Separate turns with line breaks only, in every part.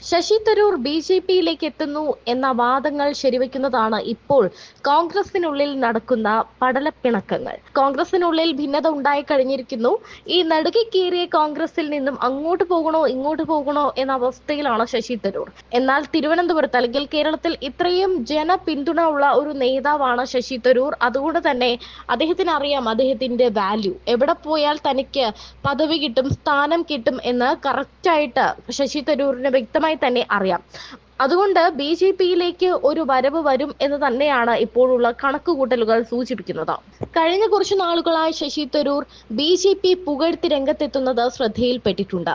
Sasi Tharoor B J പിയിലേക്ക് എത്തുന്നു എന്ന വാദങ്ങൾ ശരിവെക്കുന്നതാണ് ഇപ്പോൾ കോൺഗ്രസിനുള്ളിൽ നടക്കുന്ന പടലപ്പിണക്കങ്ങൾ. കോൺഗ്രസിനുള്ളിൽ ഭിന്നത ഉണ്ടായി കഴിഞ്ഞിരിക്കുന്നു. ഈ നടുകിക്കേറിയ കോൺഗ്രസിൽ നിന്നും അങ്ങോട്ട് പോകണോ ഇങ്ങോട്ട് പോകണോ എന്ന അവസ്ഥയിലാണ് ശശി തരൂർ. എന്നാൽ തിരുവനന്തപുരത്ത് അല്ലെങ്കിൽ കേരളത്തിൽ ഇത്രയും ജനപിന്തുണ ഉള്ള ഒരു നേതാവാണ് ശശി തരൂർ. അതുകൊണ്ട് തന്നെ അദ്ദേഹത്തിന് അറിയാം അദ്ദേഹത്തിന്റെ വാല്യൂ എവിടെ പോയാൽ തനിക്ക് പദവി കിട്ടും സ്ഥാനം കിട്ടും എന്ന് കറക്റ്റായിട്ട് ശശി തരൂരിന് വ്യക്തമായി തന്നെ അറിയാം. അതുകൊണ്ട് ബി ജെ പിയിലേക്ക് ഒരു വരവ് വരും എന്ന് തന്നെയാണ് ഇപ്പോഴുള്ള കണക്കുകൂട്ടലുകൾ സൂചിപ്പിക്കുന്നത്. കഴിഞ്ഞ കുറച്ച് നാളുകളായി Shashi Tharoor B J P പുകഴ്ത്തി രംഗത്തെത്തുന്നത് ശ്രദ്ധയിൽപ്പെട്ടിട്ടുണ്ട്.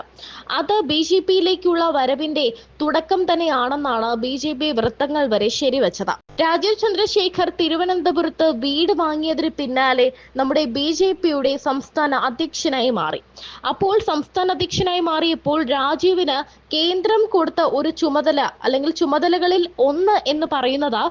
അത് ബി ജെ പിയിലേക്കുള്ള വരവിന്റെ തുടക്കം തന്നെയാണെന്നാണ് ബി ജെ പി വൃത്തങ്ങൾ വരെ ശരിവച്ചത്. രാജീവ് ചന്ദ്രശേഖർ തിരുവനന്തപുരത്ത് വീട് വാങ്ങിയതിന് പിന്നാലെ നമ്മുടെ ബി ജെ പിയുടെ സംസ്ഥാന അധ്യക്ഷനായി മാറി. അപ്പോൾ സംസ്ഥാന അധ്യക്ഷനായി മാറിയപ്പോൾ രാജീവിന് കേന്ദ്രം കൊടുത്ത ഒരു ചുമതല അല്ലെങ്കിൽ ചുമതലകളിൽ ഒന്ന് എന്ന് പറയുന്നത്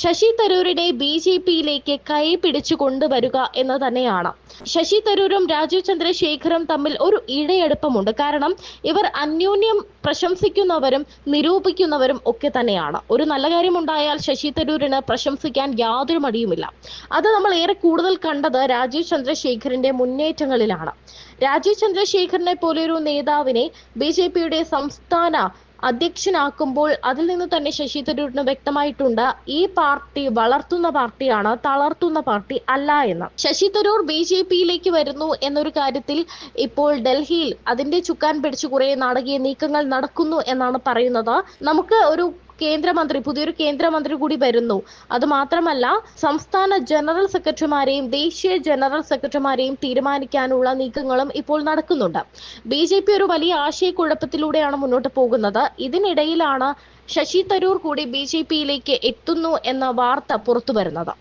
ശശി തരൂരിനെ ബി ജെ പിയിലേക്ക് കൈ പിടിച്ചു കൊണ്ടുവരിക എന്ന് തന്നെയാണ്. ശശി തരൂരും രാജീവ് ചന്ദ്രശേഖറും തമ്മിൽ ഒരു ഇടയെടുപ്പമുണ്ട്. കാരണം ഇവർ അന്യോന്യം പ്രശംസിക്കുന്നവരും നിരൂപിക്കുന്നവരും ഒക്കെ തന്നെയാണ്. ഒരു നല്ല കാര്യം ഉണ്ടായാൽ ശശി തരൂരിന് പ്രശംസിക്കാൻ യാതൊരു മടിയുമില്ല. അത് നമ്മൾ ഏറെ കൂടുതൽ കണ്ടത് രാജീവ് ചന്ദ്രശേഖറിന്റെ മുന്നേറ്റങ്ങളിലാണ്. രാജീവ് ചന്ദ്രശേഖറിനെ പോലെ ഒരു നേതാവിനെ ബി ജെ പിയുടെ സംസ്ഥാന അധ്യക്ഷനാക്കുമ്പോൾ അതിൽ നിന്ന് തന്നെ ശശി തരൂരിന് വ്യക്തമായിട്ടുണ്ട് ഈ പാർട്ടി വളർത്തുന്ന പാർട്ടിയാണ് തളർത്തുന്ന പാർട്ടി അല്ല എന്ന്. ശശി തരൂർ ബി ജെ പിയിലേക്ക് വരുന്നു എന്നൊരു കാര്യത്തിൽ ഇപ്പോൾ ഡൽഹിയിൽ അതിന്റെ ചുക്കാൻ പിടിച്ച് കുറെ നാടകീയ നീക്കങ്ങൾ നടക്കുന്നു എന്നാണ് പറയുന്നത്. നമുക്ക് ഒരു കേന്ദ്രമന്ത്രി പുതിയൊരു കേന്ദ്രമന്ത്രി കൂടി വരുന്നു. അത് മാത്രമല്ല സംസ്ഥാന ജനറൽ സെക്രട്ടറിമാരെയും ദേശീയ ജനറൽ സെക്രട്ടറിമാരെയും തീരുമാനിക്കാനുള്ള നീക്കങ്ങളും ഇപ്പോൾ നടക്കുന്നുണ്ട്. ബി ജെ പി ഒരു വലിയ ആശയക്കുഴപ്പത്തിലൂടെയാണ് മുന്നോട്ട് പോകുന്നത്. ഇതിനിടയിലാണ് ശശി തരൂർ കൂടി ബി ജെ പിയിലേക്ക് എത്തുന്നു എന്ന വാർത്ത പുറത്തു വരുന്നത്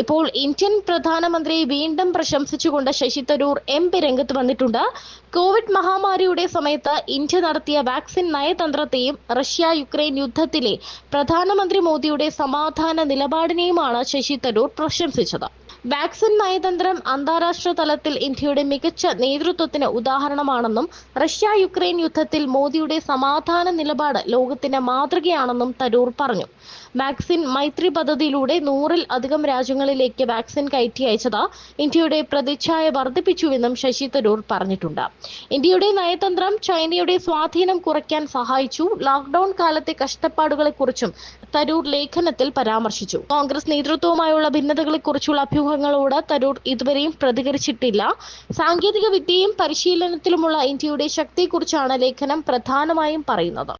ഇപ്പോൾ ഇന്ത്യൻ പ്രധാനമന്ത്രി വീണ്ടും പ്രശംസിച്ചുകൊണ്ട് ശശി തരൂർ എം പി രംഗത്ത് വന്നിട്ടുണ്ട്. കോവിഡ് മഹാമാരിയുടെ സമയത്ത് ഇന്ത്യ നടത്തിയ വാക്സിൻ നയതന്ത്രത്തെയും റഷ്യ യുക്രൈൻ യുദ്ധത്തിലെ പ്രധാനമന്ത്രി മോദിയുടെ സമാധാന നിലപാടിനെയുമാണ് ശശി തരൂർ പ്രശംസിച്ചത്. വാക്സിൻ നയതന്ത്രം അന്താരാഷ്ട്ര തലത്തിൽ ഇന്ത്യയുടെ മികച്ച നേതൃത്വത്തിന് ഉദാഹരണമാണെന്നും റഷ്യ യുക്രൈൻ യുദ്ധത്തിൽ മോദിയുടെ സമാധാന നിലപാട് ലോകത്തിന് മാതൃകയാണെന്നും തരൂർ പറഞ്ഞു. വാക്സിൻ മൈത്രി പദ്ധതിയിലൂടെ നൂറിൽ അധികം രാജ്യങ്ങളിലേക്ക് വാക്സിൻ കയറ്റി അയച്ചത് ഇന്ത്യയുടെ പ്രതിച്ഛായ വർദ്ധിപ്പിച്ചുവെന്നും ശശി തരൂർ പറഞ്ഞിട്ടുണ്ട്. ഇന്ത്യയുടെ നയതന്ത്രം ചൈനയുടെ സ്വാധീനം കുറയ്ക്കാൻ സഹായിച്ചു. ലോക്ഡൌൺ കാലത്തെ കഷ്ടപ്പാടുകളെക്കുറിച്ചും തരൂർ ലേഖനത്തിൽ പരാമർശിച്ചു. കോൺഗ്രസ് നേതൃത്വവുമായുള്ള ഭിന്നതകളെക്കുറിച്ചുള്ള അഭ്യൂഹങ്ങളോട് തരൂർ ഇതുവരെയും പ്രതികരിച്ചിട്ടില്ല. സാങ്കേതിക വിദ്യയും പരിശീലനത്തിലുമുള്ള ഇന്ത്യയുടെ ശക്തിയെക്കുറിച്ചാണ് ലേഖനം പ്രധാനമായും പറയുന്നത്.